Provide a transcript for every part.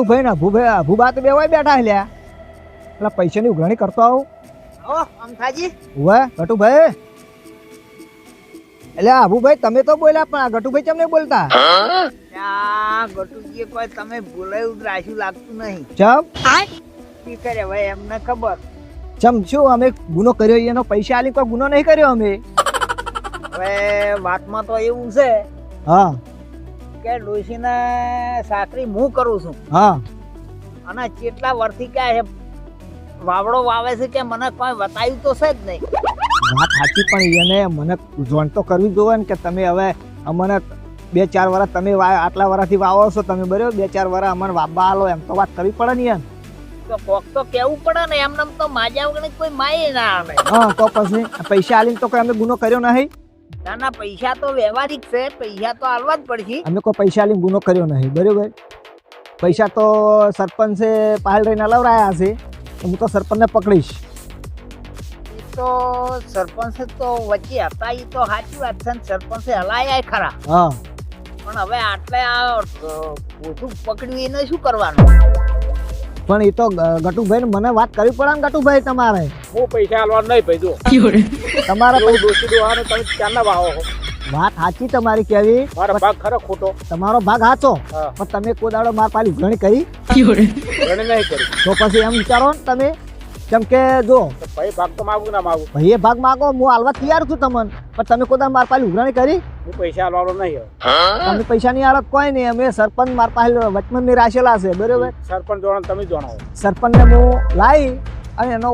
ગટુભાઈ ને અભુભાઈ ભૂબા તો બે હોય બેઠા લ્યા. પેલા પૈસાની ઉઘરાણી કરતો આવું. આવો અમથાજી હવે ગટુભાઈ. એટલે અભુભાઈ તમે તો બોલ્યા પણ આ ગટુભાઈ કેમ નહીં બોલતા? આ કોઈ તમે બોલાયું રાખ્યું લાગતું નહીં. ચમ? કરે હવે એમને ખબર. ચમ શું અમે ગુનો કર્યો એનો પૈસા આલી કોઈ ગુનો નહીં કર્યો અમે? હવે વાતમાં તો એવું છે. હા. કે ડોશીને સાકરી હું કરું છું? હા. અને કેટલા વર્ષથી કે છે વાવડો વાવે છે કે મને કોઈ બતાવ્યું તો છે જ નહીં. વાત સાચી પણ એને મને જોણ તો કરવી જોવે ને કે તમે હવે અમને બે ચાર વર્ષ તમે આટલા વર્ષથી વાવો છો તમે બરાબર બે ચાર વર્ષ અમને વાવવા આલો એમ તો વાત કરવી પડે ને યાર તો કોક તો કેવું પડે ને એમને તો માજા વગર કોઈ માય ના આવે. હા તો પછી પૈસા આલીને તો કોઈ અમે ગુનો કર્યો નહીં. નાના પૈસા તો વ્યવહારિક છે પૈસા તો આલવા જ પડશે. અમે કોઈ પૈસા લઈને ગુનો કર્યો નહીં બરાબર? પૈસા તો સરપંચે પાલ રહીને લવરાયા છે હું તો સરપંચને પકડીશ. તો સરપંચ તો વચ્ચે હતા એ તો સાચી વાત છે ને સરપંચે હલાયા ખરા. હા. પણ હવે આટલે આ ઓછું પકડ્યું એને શું કરવાનું? પણ એ તો ગટુભાઈ મને વાત કરવી પડે ને ગટુભાઈ તમારે. હું પૈસા આલવા નહીં ભાઈ જો. તમારે કોઈ દોસ્તી દોહાને તમે ક્યારના વાવો વાત સાચી તમારી કેવી. મારો ભાગ ખરો ખોટો. તમારો ભાગ સાચો. પણ તમે કોઈ દાડો માર પાલી ઘણી કરી. ઘણી નહીં કરી. તો પછી એમ વિચારો ને તમે. કેમ કે જો ભાઈ ભાગ તો માગું ના માગું? ભાઈ ભાગ માગો હું હાલવા તૈયાર છું તમને. પણ તમે કોદા માર પાલી ઉઘરાણી કરી? હું પૈસા આલવાનો નહીં તમે પૈસાની હાલત કોઈ નહીં અમે સરપંચ માર પાસે વચમાં ની રાખેલા છે બરોબર? સરપંચ જોડો તમે જણાવો સરપંચને હું લાવી અને એનો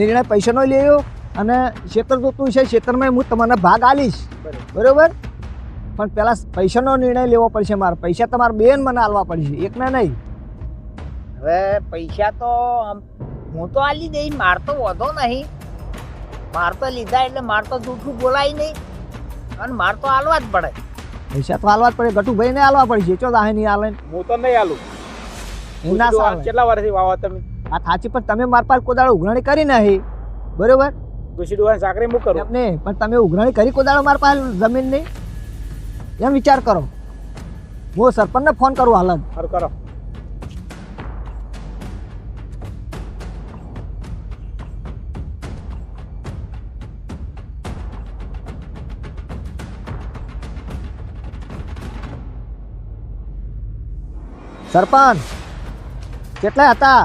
નિર્ણય પૈસાનો લેયો અને ક્ષેત્ર જોતું છે ક્ષેત્રમાં હું તમને ભાગ આલીશ બરોબર. પણ પેલા પૈસાનો નિર્ણય લેવો પડશે મારે. પૈસા તમારે બેન મને આલવા પડશે એકને નહીં. હવે પૈસા તો આમ હું તો આલી દઈશ માર તો વધો નહીં. માર તો લીધા એટલે માર તો જૂઠું બોલાય નહીં. અને માર તો આલવા જ પડે. પૈસા તો આલવા જ પડે. ગટુભાઈને આલવા પડશે ચો દાહે નહીં આલે હું તો નહીં આલું હું ના ડોસી કેટલા વર્ષથી વાવો તમે? આ સાચી પણ તમે માર પાસે કોદાળો ઉઘરાણી કરી નહીં. બરોબર? ડોસી ડોહાની સાકરી મૂક કરું? એમ નહીં પણ તમે ઉઘરાણી કરી કોદાળો માર પાસે જમીન નહીં? એમ વિચાર કરો. હું સરપંચને ફોન કરું હાલ જ કરો. સરપંચ, કેટલા હતા?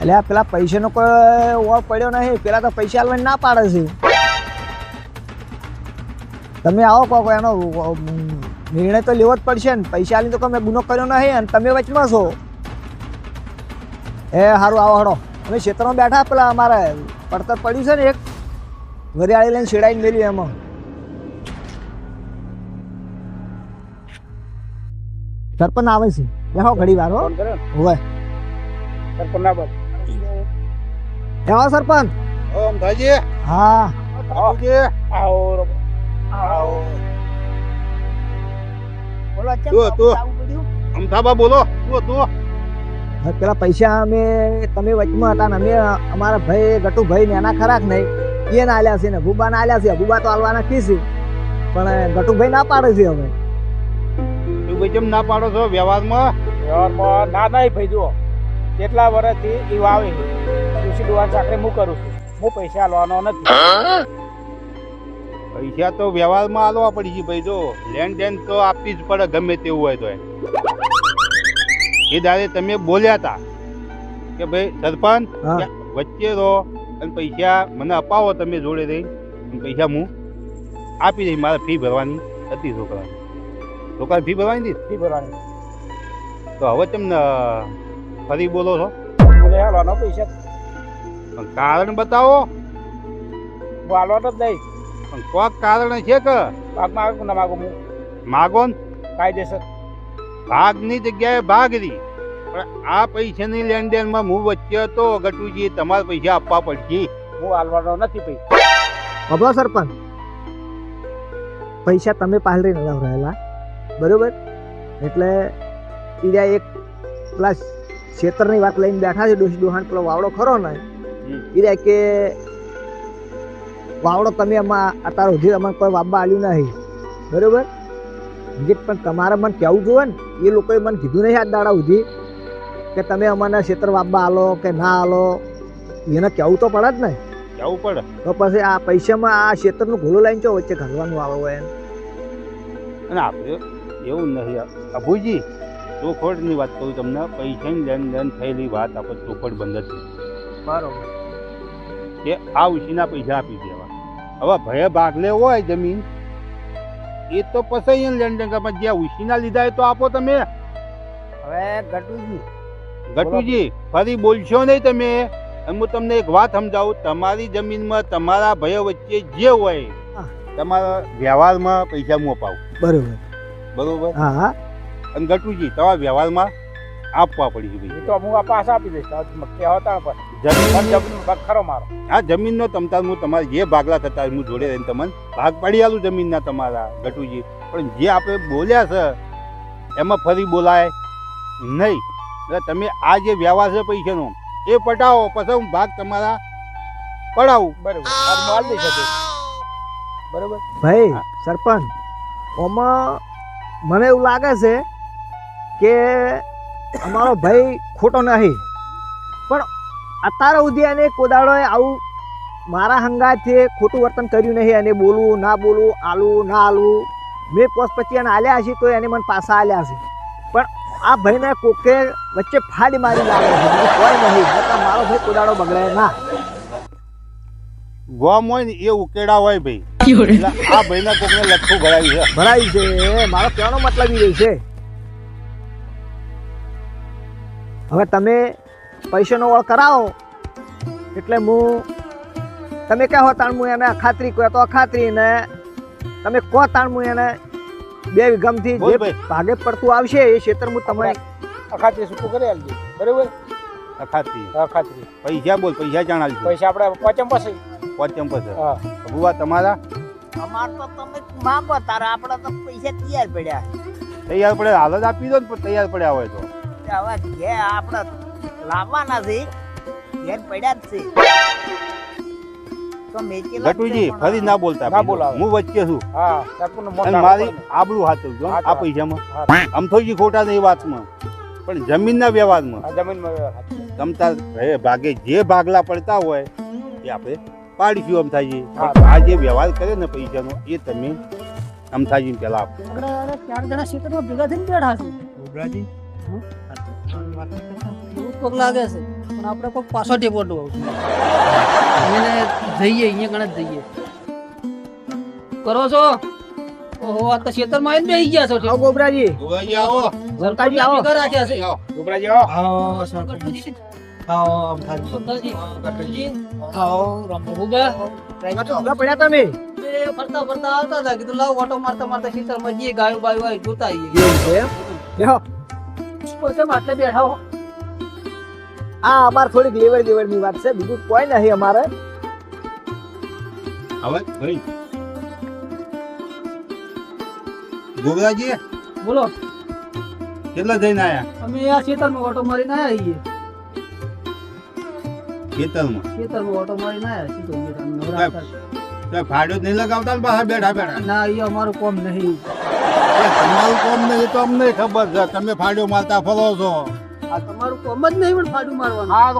એટલે આ પેલા પૈસાનો કોઈ ઓળ પડ્યો નહીં. પેલા તો પૈસા આલવાની ના પાડે છે. તમે આવો કહો એનો નિર્ણય તો લેવો જ પડશે ને. પૈસા આલીને તો મેં ગુનો કર્યો નહીં અને તમે વચમાં છો. એ સારું આવો હડો. અમે ક્ષેત્રમાં બેઠા પેલા અમારે. પડતર પડ્યું છે ને એક. વરિયાળી લઈને છેડાઈને મેલ્યું એમાં. સરપંચ આવે છે. બેહો ઘડી વાર હો. હોય. સરપંચ ના બસ આવો સરપંચ. ઓમ ભાઈજી હા. ભાઈજી આવો આવો. બોલો તું, તું. અમથાબા બોલો. તું તું. પેલા પૈસા અમે તમે વચમાં હતા ને અમે અમારા ભાઈ ગટુભાઈ ને એના ખરાક નહીં? એને આલ્યા છે ને ભૂબા ના આલ્યા છે ભૂબા તો આલવાના કી છે પણ ગટુભાઈ ના પાડે છે હવે. ભાઈ કેમ ના પાડો છો વ્યવહારમાં? વ્યવહારમાં ના ના ભાઈ જુઓ. કેટલા વર્ષથી એ વાવે કૃષિ દુવાન ડોહાની હું કરું છું. હું પૈસા આલવાનો નથી. પૈસા તો વ્યવહારમાં આલવા પડી છે ભાઈ જો. લેન દેન તો આપવી જ પડે ગમે તેવું હોય તો એ. દાદે તમે બોલ્યા હતા કે ભાઈ સરપંચ વચ્ચે રહો અને પૈસા મને અપાવો તમે જોડે રહી. અને પૈસા હું આપી દઈશ મારે ફી ભરવાની હતી છોકરાની. છોકરા ફી ભરવાની હતી ફી ભરવાની. તો હવે તમને ફરી બોલો છો. મને હાલવાનો પૈસા. પણ કારણ બતાવો. હું આલવાનો જ નહીં. પણ કોક કારણ છે કે? ભાગ માગું ના માગું હું? માગો ને? કાયદેસર. ભાગની જગ્યાએ ભાગ રહી. પણ આ પૈસાની લેણદેણમાં હું વચ્ચે હતો ગટુજી તમારે પૈસા આપવા પડશે. હું હાલવાનો નથી પૈસા. બબલો સરપંચ પૈસા તમે પાલ રહીને લવરાયેલા? બરોબર? એટલે બીજા એક પેલા ક્ષેત્રની વાત લઈને બેઠા છે ડોસી ડોહાન પેલો વાવડો ખરો ને. બીજા કે વાવડો તમે એમાં અત્યારે સુધી અમારે કોઈ વાબા આવ્યું નહીં. બરોબર? ગીત પણ તમારે મને કહેવું જોઈએ ને એ લોકોએ મને કીધું નહીં આજ દાડા સુધી કે તમે અમારા ક્ષેત્ર વાબા આલો કે ના આલો. એને કહેવું તો પડે જ ને. કહેવું પડે. તો પછી આ પૈસામાં આ ક્ષેત્રનું ઘોડું લાઈન ચો વચ્ચે ઘાલવાનું આવે હોય એમ. અને આપણે એવું નથી અભુજી ચોખોડની વાત કરું તમને. પૈસાની લેન દેન થયેલી વાત આપણે ચોખોડ બંધ છે. બરોબર. કે આ ઉછીના પૈસા આપી દેવા. હવે ભય ભાગલે હોય જમીન એ તો પછી લેન દેન કરવા. જ્યાં ઉછીના લીધા એ તો આપો તમે. હવે ગટુજી. ગટુજી ફરી બોલશો નહીં તમે. હું તમને એક વાત સમજાવું. તમારી જમીનમાં તમારા ભય વચ્ચે જે હોય તમારા વ્યવહારમાં પૈસા હું અપાવું. બરોબર. બરોબર? હા. હા અને ગટુજી તમારા વ્યવહારમાં આપવા પડી છે એ ભાઈ તો હું આ પાસ આપી દઈશ. કહેવતા પણ. જમીન જમીન ભાગ ખરો મારો. આ જમીનનો તમતાર હું તમારે જે ભાગલા થતા હું જોડે રહીને તમને ભાગ પાડી આલું જમીનના તમારા ગટુજી. પણ જે આપણે બોલ્યા છે એમાં ફરી બોલાય નહીં. એટલે તમે આ જે વ્યવહાર છે પૈસાનો એ પટાવો પછી હું ભાગ તમારા પડાવું. બરોબર. માલ દઈ શકે બરોબર? ભાઈ હા. સરપંચ ઓમાં મને એવું લાગે છે કે અમારો ભાઈ ખોટો નહીં. પણ અત્યારે સુધી એને કોદાળોએ આવું મારા હંગાથી ખોટું વર્તન કર્યું નહીં. એને બોલવું, ના બોલવું, આલવું, ના આલવું. મેં પોસ્ટ પછી એને આલ્યા હશે તો એને મને પાછા આલ્યા છે પણ આ ભાઈને કોકે વચ્ચે ફાડી મારી લાગે છે. કોઈ નહીં. મારો ભાઈ કોદાળો બગડે ના. ગોમ હોય ને એ ઉકેડા હોય ભાઈ. આ ભાઈના કોકને લખું ભરાયું છે. ભરાયું છે. મારો કહેવાનો મતલબ એ છે. હવે તમે પૈસાનો વળ કરાવો. એટલે હું તમે કહો તાણ હું એને ખાતરી કહો તો અખાતરી ને તમે કહો તાણ હું એને બે ગમથી જે ભાગે પડતું આવશે એ ક્ષેત્ર હું તમને અખાત્રી સૂકું કરી આપજો બરાબર? અખાત્રી. અખાત્રી. પૈસા બોલ પૈસા જાણાલ છે પૈસા આપણે પચમ પછી. પોચમ પછી હા. તમારા? અમાર તો તમે માંગો તારે આપણે તો પૈસા તૈયાર પડ્યા. તૈયાર પડે હાલ જ આપી દો ને પણ તૈયાર પડ્યા હોય તો. હવે ઘે આપણે લાવવાના છે ઘેર પડ્યા જ છે. જ ગટુજી પણ ફરી ના બોલતા ના ભાઈ. હું વચ્ચે છું. અને મારી આબરૂ હાચવજો હા, આ પૈસામાં. અમથોજી ખોટા નહીં વાતમાં. પણ જમીનના વ્યવહારમાં. આ જમીનમાં વ્યવહાર. તમતા ભાગે જે ભાગલા પડતા હોય એ આપણે પાડીશું અમથાજી. આ જે વ્યવહાર કરે ને પૈસાનો એ તમે અમથાજી પેલા આપો. આપણે ચાર જણા ક્ષેત્રમાં ભેગા થઈને બેઠા છે કોક લાગે છે પણ આપણે કોક પાછો ટેપો આવશે એને જઈએ અહીંયા ગણે જઈએ. કરો છો? ઓહો આ તો ક્ષેત્રમાં આવીને બેસી ગયા છો. આવો ગોબરાજી આવો. સરકારજી આવો. રાખ્યા છે. ગોબરાજી આવો. ગણપતિજી. ગણપતિજી. ભૂગા. ઊભા પડ્યા તમે ફરતા ફરતા આવતા હતા કીધું લાવ ઓટો મારતા મારતા ક્ષેત્રમાં જઈએ ગાયો બાયો હોય જોતા આવીએ પોતે બેઠા હો આ અમારે થોડીક લેવડ દેવડની વાત છે બીજું કોઈ નહીં અમારે હવે ભાઈ ગોગરાજી બોલો. કેટલા જઈને આયા? અમે આ ક્ષેત્રમાં ઓટો મારીને આવ્યા છીએ. ખેતરમાં. ખેતરમાં ઓટો મારીને આવ્યા સીધો તો તમે. તો જ નહીં લગાવતા ને બહાર બેઠા બેઠા? ના એ અમારું કોમ નહીં. તમારું કોમ નહીં તો અમને ખબર છે. તમે ફાડ્યો મારતા ફરો છો. આ તમારું કોમ જ નહીં પણ ફાડું મારવાનું. આ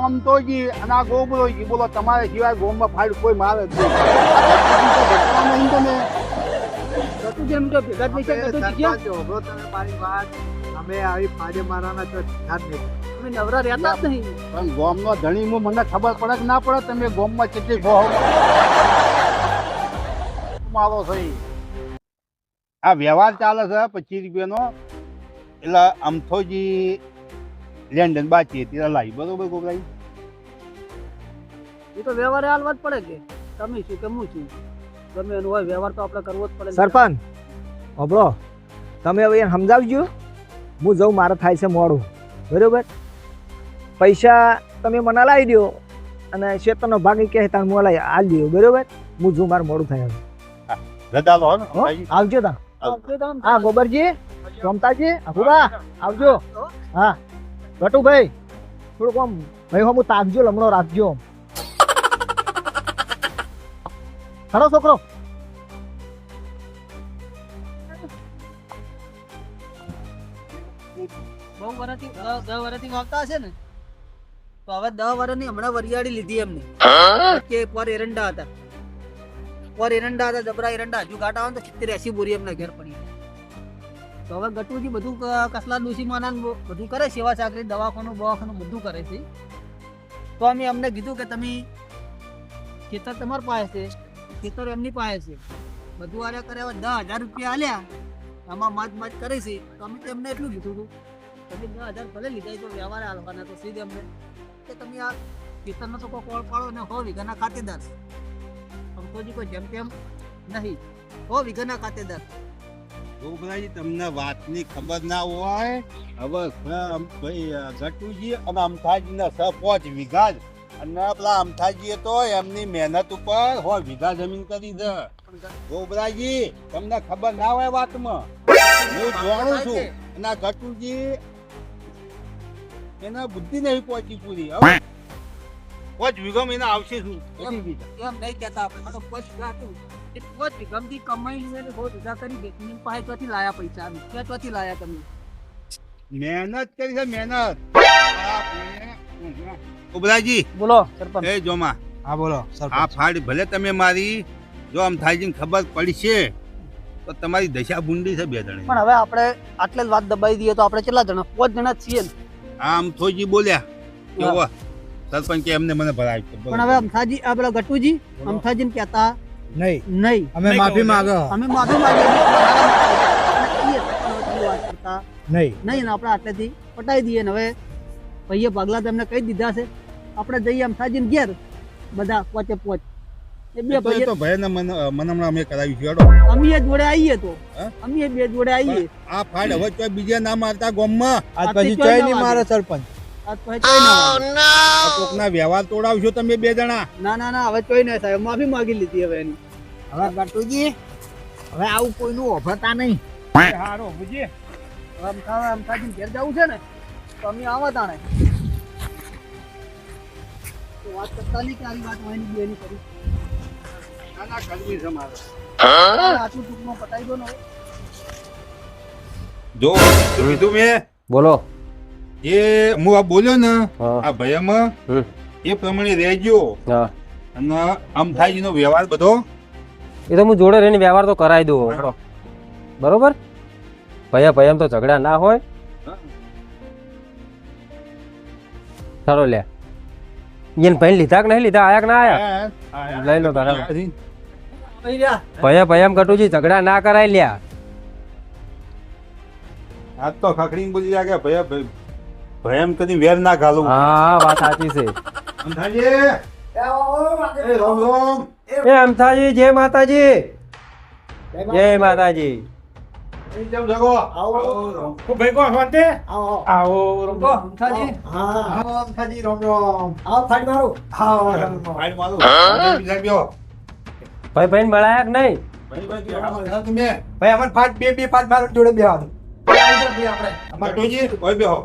જી અને આ ગોબરોજી બોલો તમારે સિવાય ગોમમાં ફાડ કોઈ મારે જ નહીં. તો તમે ગટુ જેમ તો ભેગા જ નહીં જ ગયા. તમે મારી વાત. અમે આવી ફાડે મારવાના તો ધ્યાન નહીં. અમે નવરા રહેતા જ નહીં. પણ ગોમનો હું મને ખબર પડે કે ના પડે તમે ગોમમાં કેટલી ગોહ મારો થઈ. આ વ્યવહાર ચાલે છે પચીસ રૂપિયાનો. એટલે અમથોજી લેન્ડન બાકી હતી લાવી બરોબર ગોગલાઈ? એ તો વ્યવહારે હાલવા જ પડે કે. તમે શું કે હું છું ગમે એનું હોય વ્યવહાર તો આપણે કરવો જ પડે સરપંચ અબળો તમે હવે સમજાવજો. હું જઉં મારે થાય છે મોડું. બરોબર? પૈસા તમે મને લાવી દો અને શેતરનો ભાગ કહે તાર હું લાવી હાલ દો બરોબર? હું જો મારું મોડું થાય આવજો તા હા ગોબરજી રમતાજી અભુબા આવજો. હા ભટુભાઈ થોડુંક આમ ભાઈ હું તાકજો લમણો રાખજો ખરો છોકરો. બહુ વર્ષથી દસ વર્ષથી વાગતા હશે ને? તો હવે દસ વર્ષની હમણાં વરિયાળી લીધી એમને. કે વાર એરંડા હતા. પર એરંડા હતા જબરા એરંડા. હજુ ઘાટા આવે તો સિત્તેર એસી બોરી એમના ઘેર પડી તો હવે ગટુજી બધું કસલા ડોસી માના બધું કરે સેવા ચાકરી દવાખાનું બવાખાનું બધું કરે છે. તો અમે અમને કીધું કે તમે ખેતર તમારી પાસે છે ખેતર એમની પાસે છે. બધું આરે કરે હવે દસ હજાર રૂપિયા આલ્યા. આમાં માત માત કરે છે. તો અમે તો એમને એટલું કીધું હતું. તમે દસ હજાર ભલે લીધા તો વ્યવહાર હાલવાના તો સીધે અમને કે તમે આ ખેતરનો તો કોઈ કોળ પાડો ને હો વીઘાના ખાતેદાર. છે અંકોજી કોઈ જેમ તેમ નહીં. હો વીઘાના ખાતેદાર. ગોબરાજી તમને વાતની ખબર ના હોય હવે ભાઈ ગટુજી અને અમથાજીના સ પાંચ વીઘા જ. અને પેલા અમથાજીએ તો એમની મહેનત ઉપર હો વીઘા જમીન કરી દે. ગોબરાજી તમને ખબર ના હોય વાતમાં? હું જાણું છું. અને ગટુજી એના બુદ્ધિ નહીં પહોંચી પૂરી હવે પાંચ વિગમ એને આવશે શું? એમ નહીં કહેતા આપણે તો પોચ વીઘા એ પોચ વીઘામાંથી કમાઈ છે ને બહુ કરી તમે પાસે લાયા પૈસા ક્યાં લાયા તમે? મહેનત કરી છે મહેનત. ગોબરાજી બોલો સરપંચ. એ જોમા. હા બોલો આ ફાડ ભલે તમે મારી જો આમ થાય ખબર પડશે તો તમારી દશા ભૂંડી છે બે જણ. પણ હવે આપણે આટલે જ વાત દબાઈ દઈએ તો આપણે કેટલા જણા? પાંચ જણા છીએ ને. આમ થોજી બોલ્યા કેવો સરપંચ કે એમને મને ભરાય પણ હવે અમથાજી આ પેલા ગટુજી અમથાજી ને કહેતા નહીં. નહીં. અમે માફી માંગો. અમે માફી માંગો નહીં. નહીં ને આપણે આટલેથી પટાઈ દઈએ ને હવે ભાઈએ ભાગલા તમને કહી દીધા છે. આપણે જઈએ અમથાજી ને ઘેર બધા પોચે પોચ. બે એ તો- એ ભાઈએ તો ભયને મને મને હમણાં અમે કરાવી છે હેડો. અમે જોડે આવીએ તો. અમે બે જોડે આવીએ આ ફાડ હવે તો બીજા ના મારતા ગામમાં. આજ પછી ચોય નહીં મારે સરપંચ. આ કોકના વ્યવહાર તોડાવશો તમે બે જણા. ના ના ના હવે ચોય નહીં સાહેબ માફી માંગી લીધી હવે એની. હવે ગટુજી હવે આવું કોઈનું ઓભરતા નહીં. હારો બુજી અમથા અમથાજી ઘેર જવું છે ને તો અમે આવા તાણે. વાત કરતા નહીં કે આવી વાત હોયની બેની કરી. ના ના કરવી છે મારે. આટલું ટૂંકમાં પતાઈ દો ને જો કીધું મેં. બોલો. એ હું આ બોલ્યો ને આ ભયમાં એ પ્રમાણે રહેજો. હા. અને અમથાજીનો વ્યવહાર બધો. એ તો હું જોડે રહીને વ્યવહાર તો કરાવી દઉં. બરોબર? ભયા ભયમ તો ઝઘડા ના હોય. સારો લે. એને ભાઈ લીધા કે નહીં લીધા? આયા કે ના આયા? લઈ લો તારા. ભયા ભયામ કટુજી ઝઘડા ના કરાય લ્યા. આજ તો ખખડીને બોલી રહ્યા ભયા ભય ભયમ કદી વેર ના ઘાલું. હા વાત સાચી છે. એ રામ રામ. એ અમથાજી જય માતાજી. જય માતાજી. કેમ જગો? આવો. ભાઈ કો શાંતિ આવો. આવો તો અમથાજી હા. આવો અમથાજી રામ રામ. આવો ફાડ મારો. ભાઈ મારું. બીજા ભાઈ ભાઈ મળાયા કે નહીં? ભાઈ ભાઈ તમે ફાટ બે બે ફાટ મારો જોડે ઓય બેહો.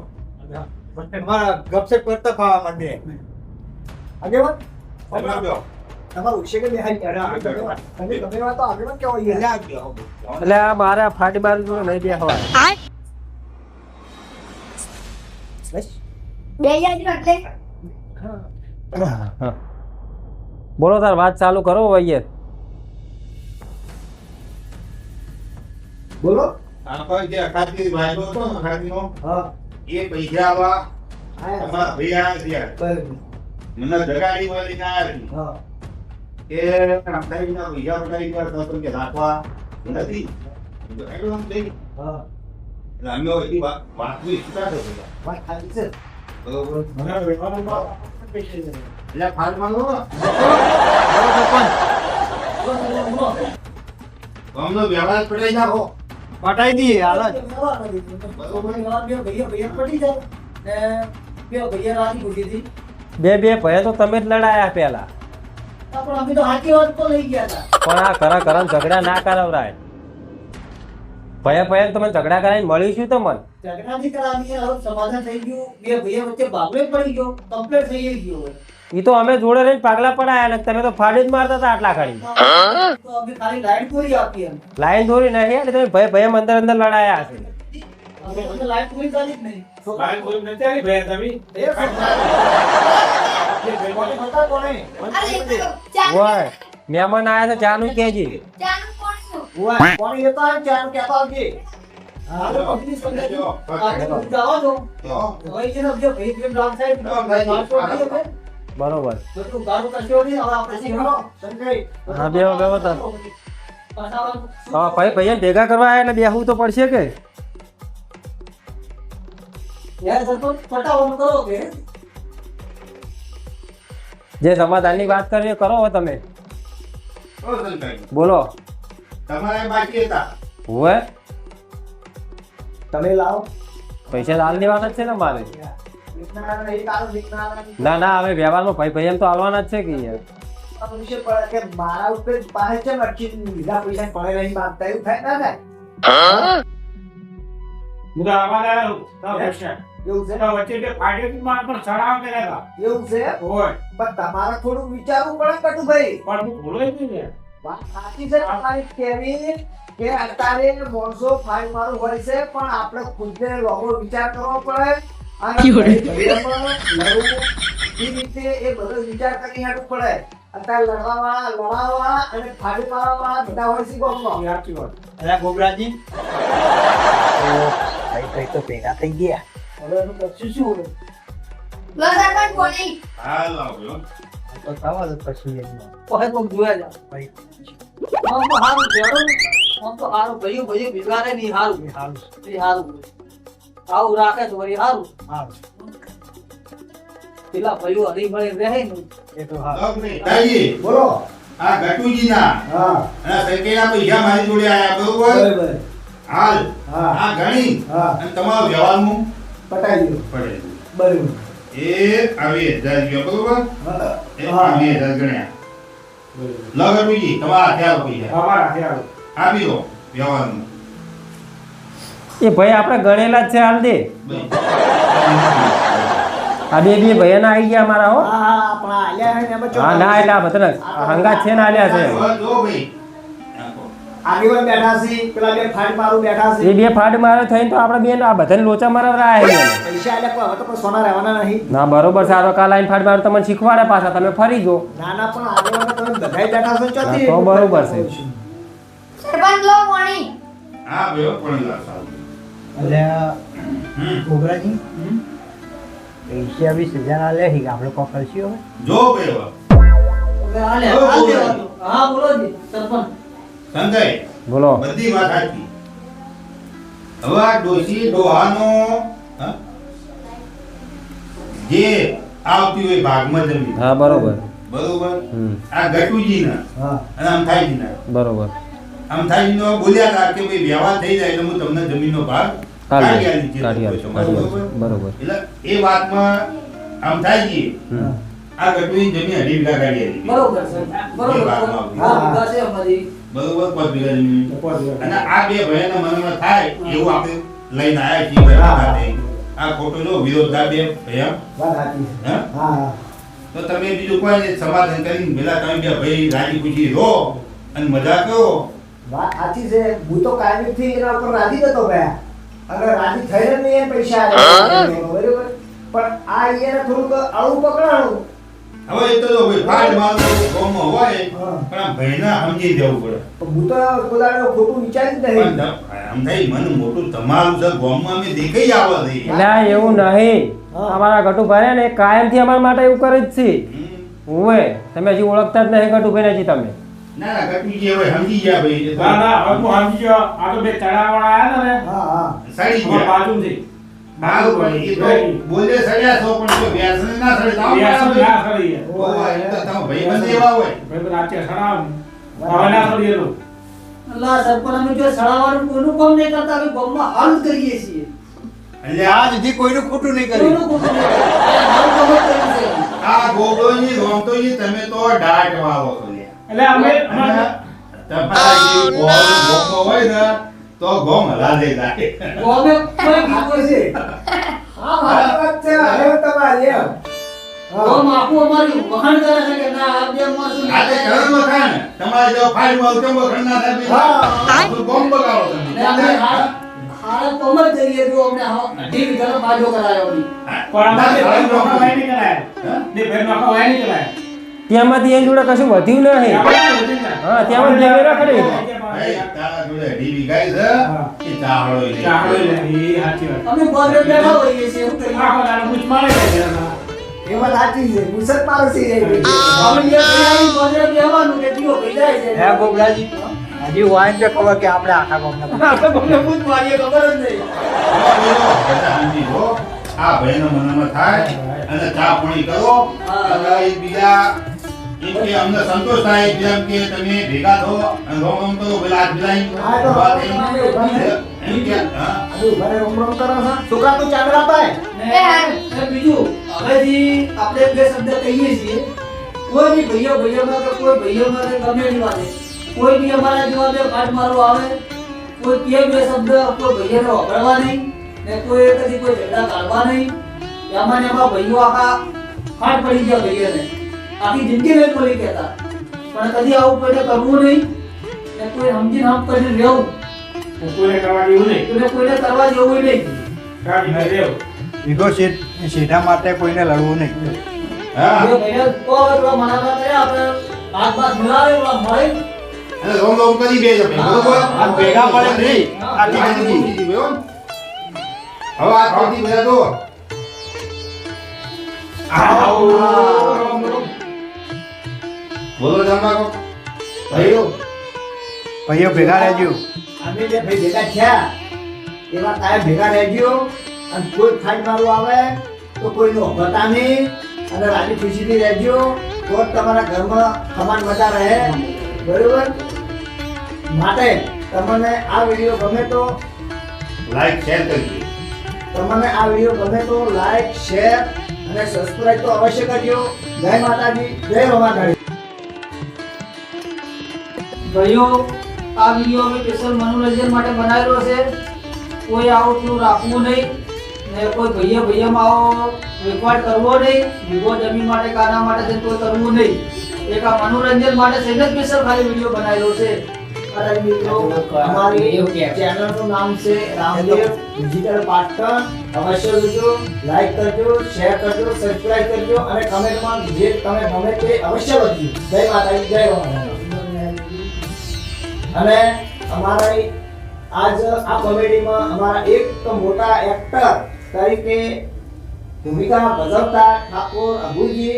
અમારા ગપસપ કરતા ખાવા માંડે. આગેવાન? તમે તમારું ઉશે કે બેહાઈ ગયા તમે વાત તો આગેવાન કેવો એટલે આ મારા ફાટી બાર જોડે નહીં બેહવા બસ. બે યાદ રાખે બોલો તાર વાત ચાલુ કરો ભાઈ બોલો. આપણે જે અખાતી ભાઈનો હતો અખાતીનો, હા. એ પૈસા આવા ભાઈ છે. મને જગાડી વાળી ના આવી. હા. કે અમથાજીના પૈસા પટાઈ ગયા તો તો કે રાખવા નથી. એટલું આમ. હા. એટલે અમે વાત ખાલી છે. બરોબર. મને વ્યવહારમાં એટલે માંગો અમને વ્યવહાર પડાઈ નાખો. પટાઈ દઈએ, હાલ બે બે ભય તો તમે જ લડાયા પેલા. પણ આ કરા કરા ઝઘડા ના કરાવરાય. ભયા ભયા તમે ઝઘડા કરાવીને મળ્યું શું તો મન ઈ તો અમે જોડે રહીને પાગલા પડાયા ને તમે તો ફાડી જ મારતા હતા આટલા ખાડી લાઈન દોરી નહીં એટલે તમે ભય ભય અંદર અંદર લડાયા હશે. એ મહેમાન આયા છે કેજી છે? ને જો ભાઈ બરોબર. હા બે બે તો હા ભાઈ ભાઈ ભેગા કરવા આવ્યા એટલે બેહવું તો પડશે કે? જે સમાધાનની વાત કરી એ કરો તમે. બોલો. તમારે બાકી હતા. હોય તમે લાવો. પૈસા લાલની વાત જ છે ને મારે. ના ના હવે વ્યવહારમાં ભાઈ ભાઈ એમ તો આવવાના જ છે કે યાર. આ વિશે પડે કે મારા ઉપર પાસે છે અટકી લીધા પૈસા પડે નહીં માંગતા એવું થાય ના થાય? હું તો આમાં આવ્યો એવું છે? વચ્ચે બે ફાટ્યોમાં પણ ચડાવ કર્યા એવું છે? હોય. પણ તમારે થોડું વિચારવું પડે કટુભાઈ. પણ હું ભૂલો ને વાત સાચી છે તમારી કેવી? કે અત્યારે માણસો ફાઇલ મારું હોય છે પણ આપણે ખુદને લોગો વિચાર કરવો પડે. એ રીતે એ બધો વિચાર કરી પડે અત્યારે લડવાવાળા લડાવવા અને ફાડી મારવાવાળા બધા હોય છે ગામમાં. સાચી વાત. અરે ગોબરાજી ભાઈ ભાઈ તો ભેગા થઈ ગયા. હવે એનું શું હોય? લો સરપંચ કોની? હા લાવ્યો તો થવા દો પછી એમાં. કોઈ કોક જોયા જાવ ભાઈ. આમ તો હારું આમ તો હારું. ભયું ભેગા રહે ને ઈ હારું હારું એ હારું. આવું રાખે તો વળી હારું. હારું. પેલા ભાઈઓ હરી મળે રહે ને. એ તો હાજી બોલો. આ ગટુજીના. હા. અને સંકેના પૈસા મારી જોડે આયા બરોબર? હાલ. હા. આ ગણી. અને તમારો વ્યવહારનું પટાઈ દો. પડે બરાબર. એ આવી હજાર ગયો બરોબર? હા. એ આવી હજાર ગણ્યા. લો ગટુજી તમારા હાથે પૈસા. અમારા હાથે આપી દો વ્યવહારનું એ ભાઈ આપણે ગણેલા જ છે હાલ દે. આ બે બે ભાઈના આવી ગયા મારા હો. હા ને ના એટલે આ બધા હંગા છે ને આલ્યા છે. જો ભાઈ આપો. આગેવાન બેઠા છે પેલા બે ફાડી મારું બેઠા એ બે ફાટ મારે થઈને તો આપણે બેન આ બધાને લોચા મારવા રહ્યા છે પૈસા આલ્યા પણ હવે તો પણ સોના રહેવાના નહીં. ના બરોબર સારો કાલ આઈને ફાટ મારો તમને શીખવાડે પાછા તમે ફરી ગયો ના પણ તો બરોબર છે. સરપંચ લો કોની હા ભાઈ પણ લા સારું. એટલે હમ. ગોબરાજી પૈસા વીસ હજાર આ લે છે કે આપણે કોઈ કરશું હવે? જો ભાઈ બોલો, બધી વાત સાચી. હવે આ ડોશી ડોહાનો હા? જે આવતી હોય ભાગમાં જમીન હા બરોબર. બરોબર? હમ. આ ગટુજીના હા. અને અમથાઈજીના બરોબર. અમથાઈજીનો બોલ્યા હતા કે ભાઈ વ્યવહાર થઈ જાય એટલે હું તમને જમીનનો ભાગ બરોબર? બરોબર. એટલે એ વાતમાં અમથાઈજી હમ. આ ગટુજી જમીન અઢી વીઘા કાઢી બરોબર બરોબર એ વાતમાં આવતી. હા છે અમારી. બરોબર પાંચ વીઘા જમીન. અને આ બે ભાઈના મનમાં થાય એવું આપણે લઈને આવ્યા છીએ હા. આ ખોટો જો વિરોધતા બે ભૈયા વાત સાચી છે. હે? હા હા. તો તમે બીજું કોઈ સમાધાન કરીને પેલા તમે બે ભાઈ રાજી પૂછી રહો અને મજા કરો. વાત સાચી છે. હું તો કાયમી એના ઉપર રાજી નતો ગયા અને રાજી થઈને મેં એને પૈસા આપ્યા બરોબર? પણ આ એને થોડુંક આળું પકડાણું. હવે એ તો ભાઈ ફાટ મારતો ગામમાં હોય પણ આ ભાઈના સમજી દેવું પડે. હું તો પોતાને ખોટું વિચારી જ નહીં. ત- આમ થાય મને મોટું તમારું છે ગામમાં અમે દેખાઈ આવો છે એટલે એવું નહીં. અમારા ગટુભાઈ ને કાયમથી અમારા માટે એવું કરે જ છે. હોય તમે હજી ઓળખતા જ નહીં ગટુભાઈ હજી તમે. ના ના ગટુજી હવે સમજી ગયા ભાઈ ના ના હવે હું સમજી ગયો. આ તો બે ચડાવવાળા આયા ને. હા હા. સડી અમારા ગયા. બાજુથી. મારું પણ એ તો બોલે સડ્યા છો પણ જો વ્યસન ના સડે તો આમ ના ના સડે. એ તો તમે ભાઈબંધ એવા હોય. ભાઈ બધા આચે સડાવ હવે ના સડીએ તો. અલ્લા સરપંચ અમે જો સડાવવાનું કોઈનું કામ નહીં કરતા અમે ગામમાં હાલ કરીએ છીએ. એટલે આ સુધી કોઈનું ખોટું નહીં કોઈનું ખોટું નહીં. હાલ આ ગોગોજી રોમતોજી તમે તો ડાટ વાવો છો. એટલે અમે ગોળ હોય ને તો ગોમ હલાદે જાય ગામે કોઈ કીધું છે હા વાત છે હવે તમારી એમ. હા. ગામ અમારી વખાણ કરે છે કે ના આ બે માણસો આ તે ઘર મકાન તમારે જો ફાઈલમાં કેમ વખણ ના થાય હા. ગોમ બગાડો તમે. હાલ- જઈએ તો અમને બાજો કરાયો પણ અમારે ભાઈ નોખા. વાય નહીં કરાય. બે ભાઈ નોખા વાય નહીં કરાયા. ત્યાંમાંથી એની જોડે કશું વધ્યું નહીં હા ત્યાં જમી રાખડી ભાઈ, તારા જોડે અઢી વીઘા છે એ ચાહડો ય લે. ચાહડો ય લે, એ સાચી વાત. અમે ગોદરે બેઠા હોઈએ છીએ એવું કરીએ. આખો દાડો બૂચ મારે છે ઘેરના. એ વાત સાચી છે મુસત પાડોશી છે એ. અમે જે કહીએ ગોદરે બેહવાનું કે દીવો ભઈ જાય છે. હે ગોબરાજી હજી વાઈન ખબર કે આપણે આખા ગામના ખબર જ નહીં. આ મનમાં થાય અને ચા પાણી કરો અને એકબીજા કે અમને સંતોષ થાય જેમ કે તમે ભેગા થો રોમ રોમ કરો પેલા તો ઊભા થઈ. એમ કે હા. ઘરે રોમ રોમ કરો છો છોકરા તો ચાંદરા પાય. ને બીજું હવેથી આપણે બે શબ્દ કહીએ છીએ. કોઈ બી ભાઈઓ ભાઈઓમાં કે કોઈ ભાઈઓમાં કે ગમે એની વાતે કોઈ બી અમારા જેવા બે પાઠ મારવા આવે કોઈ કે બે શબ્દ કોઈ ભાઈઓને વાપરવા નહીં ને કોઈ કદી કોઈ ઝઘડા કાઢવા નહીં. એમાં ને એમાં ભાઈઓ આખા ફાટ પડી ગયા ભાઈઓને. આખી જિંદગી મેં બોલી કહેતા. પણ કદી આવું કોઈને કરવું નહીં. ને કોઈ સમજીને હમ કરીને રહેવું. કોઈને કરવા જેવું નહીં. એટલે કોઈને કરવા જેવું નહીં. કાઢીને રહેવું. ઈગો સીધા માટે કોઈને લડવું નહીં. હા. રોમ રોમ કરી બે ભેગા પડે આટલી. હવે આ બધા તો. આવો, રોમ, રોમ. બોલો જમવા ભાઈઓ. ભાઈઓ ભેગા રહેજો. અમે જે ભાઈ ભેગા થયા. એવા કાય ભેગા રહેજો. અને કોઈ ફાઇટ મારું આવે તો કોઈનો અભતા નહીં. અને રાજી ખુશીથી રહેજો. તો તમારા ઘરમાં સમાન મજા રહે. બરોબર? માટે તમને આ વીડિયો ગમે તો લાઈક શેર કરજો. તમને આ વીડિયો ગમે તો લાઈક શેર અને સબસ્ક્રાઇબ તો અવશ્ય કરજો. જય માતાજી જય રમાધારી ભાઈઓ આ વીડિયો અમે સ્પેશિયલ મનોરંજન માટે બનાવેલો છે. કોઈ આવું પેલું રાખવું નહીં ને કોઈ ભાઈએ ભૈયામાં આવો વેપાર કરવો નહીં. વિવો જમીન માટે કાના માટે છે કોઈ કરવું નહીં. એક આ મનોરંજન માટે થઈને જ સ્પેશિયલ ખાલી વીડિયો બનાવેલો છે. અમારી ચેનલનું નામ છે રામદેવ ડિજિટલ પાટણ. અવશ્ય જોજો લાઈક કરજો શેર કરજો સબસ્ક્રાઇબ કરજો અને કમેન્ટમાં જે તમે ગમે તે અવશ્ય લખજો. જય માતાજી જય રમાદાસ અને અમારી આજ આ કોમેડીમાં અમારા એક તો મોટા એક્ટર તરીકે ભૂમિકા ભજવતા ઠાકોર અભુજી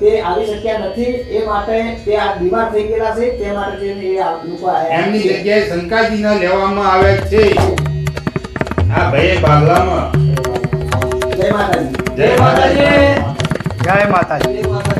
તે આવી શક્યા નથી. એ માટે તે આ બીમાર થઈ ગયેલા છે. તે માટે તેને એ લોકો એમની. જગ્યાએ શંકાજીને લેવામાં આવે છે. આ ભાઈ બાગલામાં. જય માતાજી. જય માતાજી. જય માતાજી. જય માતાજી.